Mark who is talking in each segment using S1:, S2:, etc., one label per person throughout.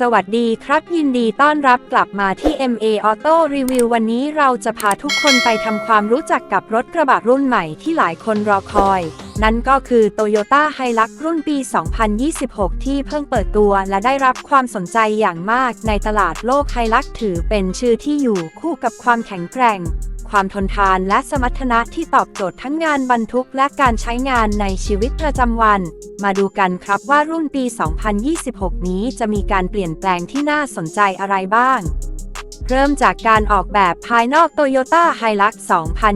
S1: สวัสดีครับยินดีต้อนรับกลับมาที่ MA Auto Review วันนี้เราจะพาทุกคนไปทำความรู้จักกับรถกระบะรุ่นใหม่ที่หลายคนรอคอย นั่นก็คือ Toyota Hilux รุ่นปี 2026 ที่เพิ่งเปิดตัวและได้รับความสนใจอย่างมากในตลาดโลก Hilux ถือเป็นชื่อที่อยู่คู่กับความแข็งแกร่ง ความทนทานและสมรรถนะที่ตอบโจทย์ทั้งงานบรรทุกและการใช้งานในชีวิตประจำวัน มาดูกันครับว่ารุ่นปี 2026 นี้จะมีการเปลี่ยนแปลงที่น่าสนใจอะไรบ้างเริ่มจากการออกแบบภายนอก Toyota Hilux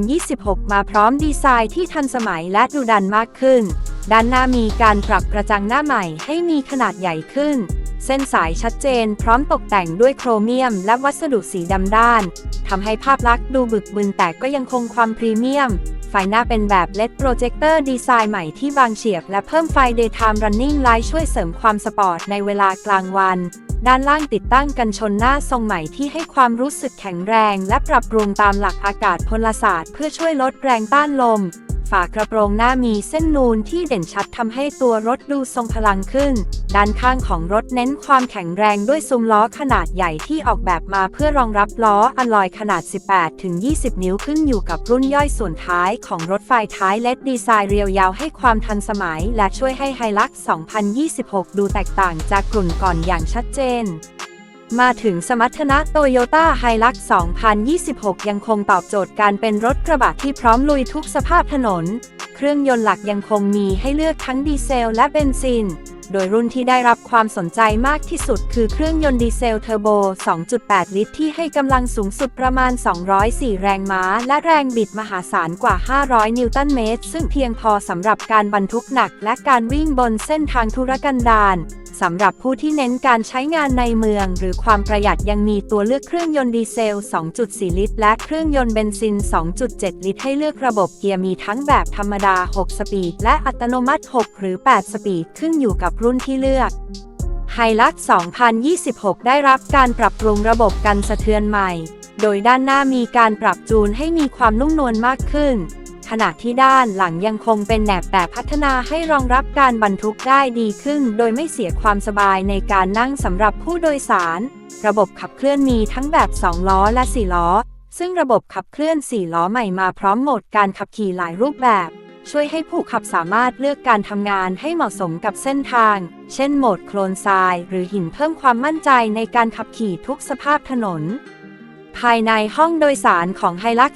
S1: 2026 มาพร้อมดีไซน์ที่ทันสมัยและดูดันมากขึ้น ด้านหน้ามีการปรับกระจังหน้าใหม่ให้มีขนาดใหญ่ขึ้น เส้นสายชัดเจน พร้อมตกแต่งด้วยโครเมียม และวัสดุสีดำด้านทำให้ภาพลักษณ์ดูบึกบึนแต่ก็ยังคงความพรีเมียม ไฟหน้าเป็นแบบ LED Projector ดีไซน์ใหม่ที่บางเฉียบ และเพิ่มไฟ Daytime Running Light ช่วยเสริมความสปอร์ตในเวลากลางวันด้านล่างติดตั้งกันชนหน้าทรงใหม่ที่ให้ความรู้สึกแข็งแรง และปรับปรุงตามหลักอากาศพลศาสตร์ เพื่อช่วยลดแรงต้านลม ฝากระโปรงหน้ามีเส้นนูนที่เด่นชัดทำให้ตัวรถดูทรงพลังขึ้น ด้านข้างของรถเน้นความแข็งแรงด้วยซุ้มล้อขนาดใหญ่ที่ออกแบบมาเพื่อรองรับล้ออลอยขนาด 18-20 นิ้วขึ้นอยู่กับรุ่นย่อยส่วนท้ายของรถไฟท้ายเล็ดดีไซน์เรียวยาวให้ความทันสมัย และช่วยให้ไฮลักซ์2026 ดูแตกต่างจากกลุ่นก่อนอย่างชัดเจน มาถึงสมรรถนะ Toyota Hilux 2026 ยังคงตอบโจทย์การเป็นรถกระบะที่พร้อมลุยทุกสภาพถนน เครื่องยนต์หลักยังคงมีให้เลือกทั้งดีเซลและเบนซิน โดยรุ่นที่ได้รับความสนใจมากที่สุดคือเครื่องยนต์ดีเซลเทอร์โบ 2.8 ลิตร ที่ให้กำลังสูงสุดประมาณ 204 แรงม้า และแรงบิดมหาศาลกว่า 500 นิวตันเมตร ซึ่งเพียงพอสำหรับการบรรทุกหนักและการวิ่งบนเส้นทางธุรกันดาร สำหรับผู้ที่เน้นการใช้งานในเมือง หรือความประหยัดยังมีตัวเลือกเครื่องยนต์ดีเซล 2.4 ลิตร และเครื่องยนต์เบนซิน 2.7 ลิตร ให้เลือกระบบเกียร์มีทั้งแบบธรรมดา 6 สปีด และอัตโนมัติ 6 หรือ 8 สปีด ขึ้นอยู่กับรุ่นที่เลือกไฮลัก2026 ได้รับการปรับปรุงระบบกันสะเทือนใหม่ โดยด้านหน้ามีการปรับจูนให้มีความนุ่มนวลมากขึ้น ขณะที่ด้านหลังยังคงเป็นแหนบแต่พัฒนาให้รองรับการบรรทุกได้ดีขึ้น โดยไม่เสียความสบายในการนั่งสำหรับผู้โดยสาร ระบบขับเคลื่อนมีทั้งแบบ 2 ล้อและ 4 ล้อ ซึ่งระบบขับเคลื่อน 4 ล้อใหม่มาพร้อมโหมดการขับขี่หลายรูปแบบ ช่วยให้ผู้ขับสามารถเลือกการทำงานให้เหมาะสมกับเส้นทาง เช่นโหมดโคลนทราย หรือหินเพิ่มความมั่นใจในการขับขี่ทุกสภาพถนน ภายในห้องโดยสารของไฮลัก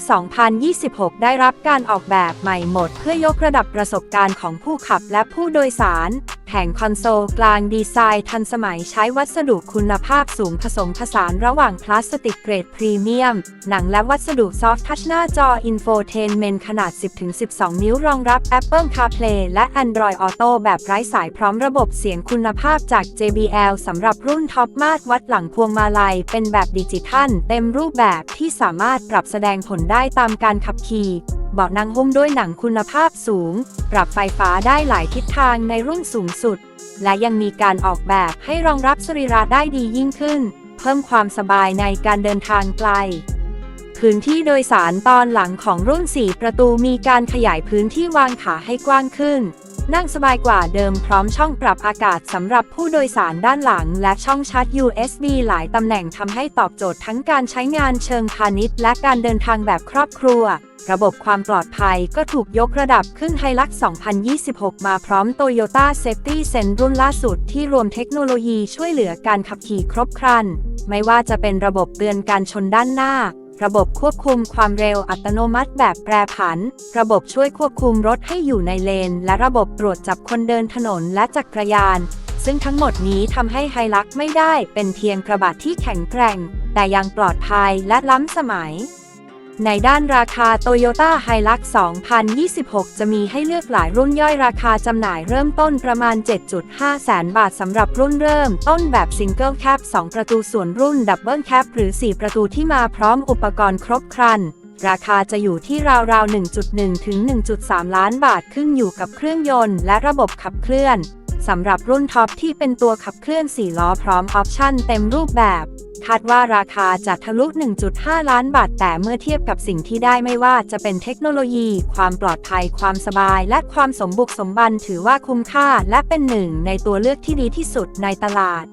S1: 2026 ได้รับการออกแบบใหม่หมด เพื่อยกระดับประสบการณ์ของผู้ขับและผู้โดยสาร แผงคอนโซลกลางดีไซน์ทันสมัยใช้วัสดุคุณภาพสูงผสมผสานระหว่างพลาสติกเกรดพรีเมียม หนังและวัสดุซอฟท์ทัชหน้าจออินโฟเทนเมนขนาด 10-12 นิ้วรองรับ Apple CarPlay และ Android Auto แบบไร้สายพร้อมระบบเสียงคุณภาพจาก JBL สำหรับรุ่นท็อปมาตรวัดหลังพวงมาลัย เป็นแบบดิจิทัล เต็มรูปแบบที่สามารถปรับแสดงผลได้ตามการขับขี่ เบาะนั่งหุ้มด้วยหนังคุณภาพสูง ปรับไฟฟ้าได้หลายทิศทางในรุ่นสูงสุด และยังมีการออกแบบให้รองรับสรีระได้ดียิ่งขึ้น เพิ่มความสบายในการเดินทางไกล พื้นที่โดยสารตอนหลังของรุ่น 4 ประตูมีการขยายพื้นที่วางขาให้กว้างขึ้น นั่งสบายกว่าเดิมพร้อมช่องปรับอากาศสำหรับผู้โดยสารด้านหลัง และช่องชาร์จ USB หลายตำแหน่งทำให้ตอบโจทย์ทั้งการใช้งานเชิงพาณิชย์ และการเดินทางแบบครอบครัว ระบบความปลอดภัยก็ถูกยกระดับขึ้นไฮลัก2026 มาพร้อม Toyota Safety Sense รุ่นล่าสุดที่รวมเทคโนโลยีช่วยเหลือการขับขี่ครบครัน ไม่ว่าจะเป็นระบบเตือนการชนด้านหน้า ระบบควบคุมความเร็วอัตโนมัติแบบแปรผัน ระบบช่วยควบคุมรถให้อยู่ในเลน และระบบตรวจจับคนเดินถนนและจักรยาน ซึ่งทั้งหมดนี้ทำให้ไฮลักไม่ได้เป็นเพียงกระบะที่แข็งแกร่ง แต่ยังปลอดภัยและล้ำสมัย ในด้านราคา Toyota Hilux 2026 จะมีให้เลือกหลายรุ่นย่อยราคาจำหน่ายเริ่มต้นประมาณ 7.5 แสนบาทสำหรับรุ่นเริ่ม ต้นแบบ Single Cab 2 ประตูส่วนรุ่น Double Cab หรือ 4 ประตูที่มาพร้อมอุปกรณ์ครบครัน ราคาจะอยู่ที่ราวๆ 1.1 ถึง 1.3 ล้านบาทขึ้นอยู่กับเครื่องยนต์และระบบขับเคลื่อน สำหรับรุ่นท็อปที่เป็นตัวขับเคลื่อน 4 ล้อพร้อมออปชั่นเต็มรูปแบบ คาดว่าราคาจะทะลุ 1.5 ล้านบาท แต่เมื่อเทียบกับสิ่งที่ได้ไม่ว่าจะเป็นเทคโนโลยี ความปลอดภัย ความสบาย และความสมบุกสมบันถือว่าคุ้มค่า และเป็นหนึ่งในตัวเลือกที่ดีที่สุดในตลาด